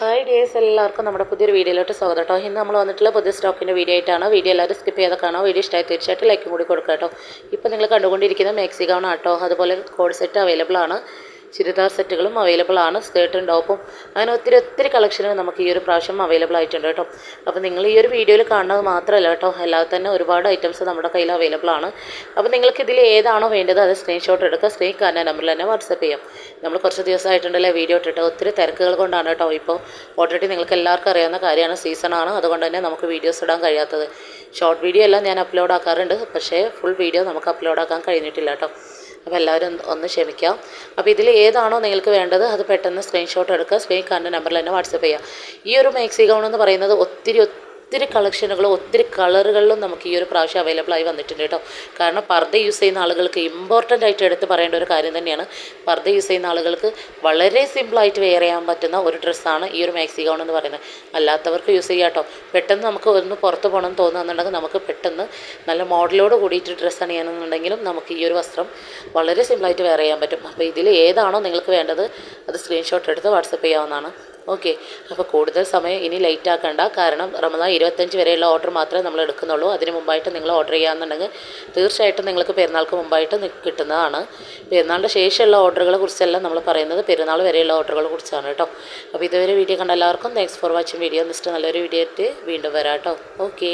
Hi days എല്ലാവർക്കും നമ്മുടെ പുതിയൊരു വീഡിയോയിലോട്ട് സ്വാഗതം കേട്ടോ. ഇന്ന് നമ്മൾ വന്നിട്ടുള്ള പുതിയ സ്റ്റോക്കിന്റെ വീഡിയോ ആയിട്ടാണ് വീഡിയോ എല്ലാവരും സ്കിപ്പ് ചെയ്ത് കാണാം വീഡിയോ ഇഷ്ടമായി തീർച്ചയായിട്ടും ലൈക്കും കൂടി കൊടുക്കുക കേട്ടോ. ഇപ്പോൾ നിങ്ങൾ കണ്ടുകൊണ്ടിരിക്കുന്ന മാക്സി ഗൗൺ അതുപോലെ കോഡ് സെറ്റ് അവൈലബിൾ ആണ്. ചുരിദാർ സെറ്റുകളും അവൈലബിൾ ആണ് സ്കേർട്ടും ടോപ്പും അങ്ങനെ ഒത്തിരി ഒത്തിരി കളക്ഷനുകൾ നമുക്ക് ഈ ഒരു പ്രാവശ്യം അവൈലബിൾ ആയിട്ടുണ്ട് കേട്ടോ. അപ്പോൾ നിങ്ങൾ ഈ ഒരു വീഡിയോയിൽ കാണുന്നത് മാത്രമല്ല കേട്ടോ. അല്ലാതെ തന്നെ ഒരുപാട് ഐറ്റംസ് നമ്മുടെ കയ്യിൽ അവൈലബിൾ ആണ്. അപ്പോൾ നിങ്ങൾക്ക് ഇതിൽ ഏതാണോ വേണ്ടത് അത് സ്ക്രീൻഷോട്ട് എടുക്കുക. സ്ക്രീൻ കാണുന്ന നമ്പറിൽ തന്നെ വാട്സപ്പ് ചെയ്യാം. നമ്മൾ കുറച്ച് ദിവസമായിട്ടുണ്ടല്ലേ വീഡിയോ ഇട്ടിട്ട്. ഒത്തിരി തിരക്കുകൾ കൊണ്ടാണ് കേട്ടോ ഇപ്പോൾ ഓൾറെഡി നിങ്ങൾക്ക് എല്ലാവർക്കും അറിയാവുന്ന കാര്യമാണ്. സീസണാണ് അതുകൊണ്ട് തന്നെ നമുക്ക് വീഡിയോസ് ഇടാൻ കഴിയാത്തത്. ഷോർട്ട് വീഡിയോ എല്ലാം ഞാൻ അപ്ലോഡ് ആക്കാറുണ്ട്. പക്ഷേ ഫുൾ വീഡിയോ നമുക്ക് അപ്ലോഡ് ആക്കാൻ കഴിഞ്ഞിട്ടില്ല കേട്ടോ. അപ്പോൾ എല്ലാവരും ഒന്ന് ക്ഷമിക്കാം. അപ്പോൾ ഇതിൽ ഏതാണോ നിങ്ങൾക്ക് വേണ്ടത് അത് പെട്ടെന്ന് സ്ക്രീൻഷോട്ട് എടുക്കുക. സ്ക്രീൻ കാണുന്ന നമ്പറിൽ തന്നെ വാട്സപ്പ് ചെയ്യുക. ഈ ഒരു മാക്സി ഗൗൺ എന്ന് പറയുന്നത് ഒത്തിരി ഒത്തിരി കളക്ഷനുകളും ഒത്തിരി കളറുകളിലും നമുക്ക് ഈ ഒരു പ്രാവശ്യം അവൈലബിൾ ആയി വന്നിട്ടുണ്ട് കേട്ടോ. കാരണം പർദ്ദ യൂസ് ചെയ്യുന്ന ആളുകൾക്ക് ഇമ്പോർട്ടന്റ് ആയിട്ട് എടുത്ത് പറയേണ്ട ഒരു കാര്യം തന്നെയാണ്. പർദ്ദ യൂസ് ചെയ്യുന്ന ആളുകൾക്ക് വളരെ സിമ്പിളായിട്ട് വെയർ ചെയ്യാൻ പറ്റുന്ന ഒരു ഡ്രസ്സാണ് ഈ ഒരു മാക്സി ഗൗൺ എന്ന് പറയുന്നത്. അല്ലാത്തവർക്ക് യൂസ് ചെയ്യാം കേട്ടോ. പെട്ടെന്ന് നമുക്ക് ഒന്ന് പുറത്ത് പോകണം തോന്നുന്നുണ്ടെങ്കിൽ നമുക്ക് പെട്ടെന്ന് നല്ല മോഡലോട് കൂടിയിട്ട് ഡ്രസ്സ് അണിയണമെന്നുണ്ടെങ്കിലും നമുക്ക് ഈ ഒരു വസ്ത്രം വളരെ സിമ്പിളായിട്ട് വെയർ ചെയ്യാൻ പറ്റും. അപ്പോൾ ഇതിൽ ഏതാണോ നിങ്ങൾക്ക് വേണ്ടത് അത് സ്ക്രീൻഷോട്ട് എടുത്ത് വാട്സപ്പ് ചെയ്യാവുന്നതാണ്. ഓക്കെ അപ്പോൾ കൂടുതൽ സമയം ഇനി ലേറ്റ് ആക്കണ്ട. കാരണം റമദാൻ ഇരുപത്തഞ്ച് വരെയുള്ള ഓർഡർ മാത്രമേ നമ്മൾ എടുക്കുന്നുള്ളൂ. അതിന് മുമ്പായിട്ട് നിങ്ങൾ ഓർഡർ ചെയ്യാമെന്നുണ്ടെങ്കിൽ തീർച്ചയായിട്ടും നിങ്ങൾക്ക് പെരുന്നാൾക്ക് മുമ്പായിട്ട് കിട്ടുന്നതാണ്. പെരുന്നാളിന്റെ ശേഷമുള്ള ഓർഡറുകളെ കുറിച്ചെല്ലാം നമ്മൾ പറയുന്നത്. പെരുന്നാൾ വരെയുള്ള ഓർഡറുകളെ കുറിച്ചാണ് കേട്ടോ. അപ്പോൾ ഇതുവരെ വീഡിയോ കണ്ട എല്ലാവർക്കും താങ്ക്സ് ഫോർ വാച്ചിങ് വീഡിയോ എന്നിട്ട് നല്ലൊരു വീഡിയോ ആയിട്ട് വീണ്ടും വരാം കേട്ടോ. ഓക്കേ